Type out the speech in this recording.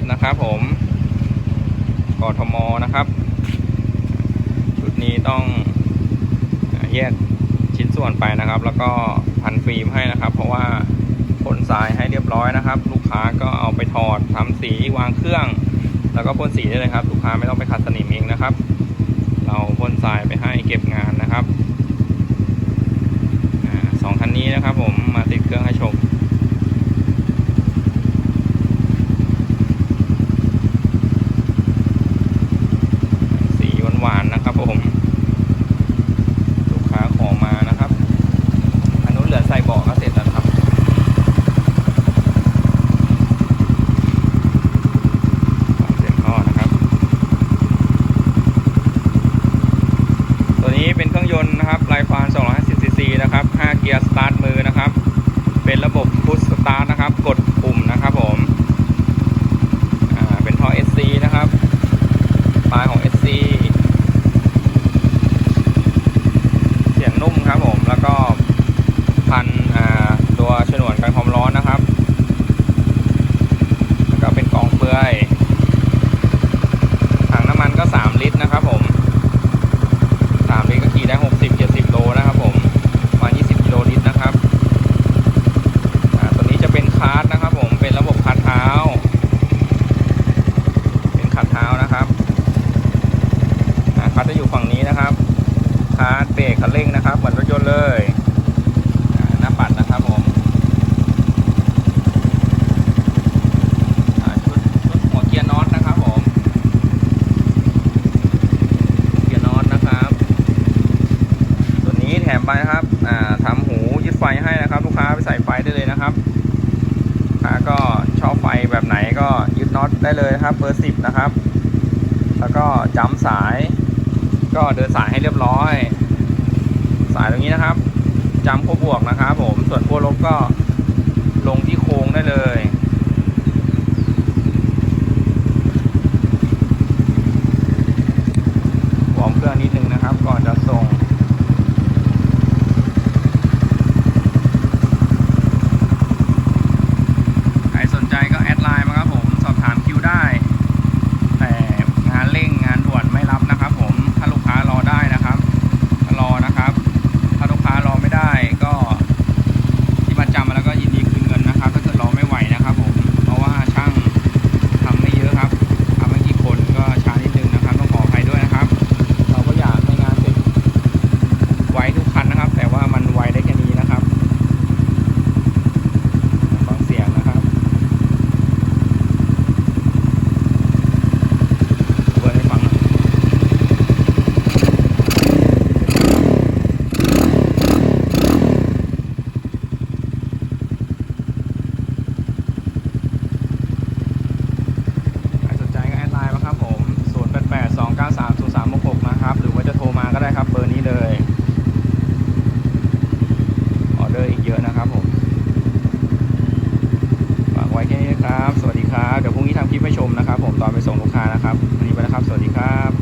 พนะครับผมกทมนะครับ ชุดนี้ต้องแยกชิ้นส่วนไปนะครับ แล้วก็พันฟิล์มให้นะครับ เพราะว่าผลทรายให้เรียบร้อยนะครับ ลูกค้าก็เอาไปถอดทำสีวางเครื่อง แล้วก็พ่นสีได้เลยครับ ลูกค้าไม่ต้องไปขัดสนิมเองนะครับ เราพ่นทรายไปให้เก็บงานนะครับ ตาร์ทนะครับ กด ได้เลยครับเบอร์สิบนะครับ แล้วก็จำสาย ก็เดินสายให้เรียบร้อย สายตรงนี้นะครับจำาขั้วบวกนะครับผมส่วนขั้วลบก็ลงที่โค้งได้เลยวอมเครื่องนิดนึงนะครับ ก่อนจะส่ง ครับ เดี๋ยวพรุ่งนี้ทำคลิปให้ชมนะครับ ผมตอนไปส่งลูกค้านะครับวันนี้ไปแล้วครับ สวัสดีครับ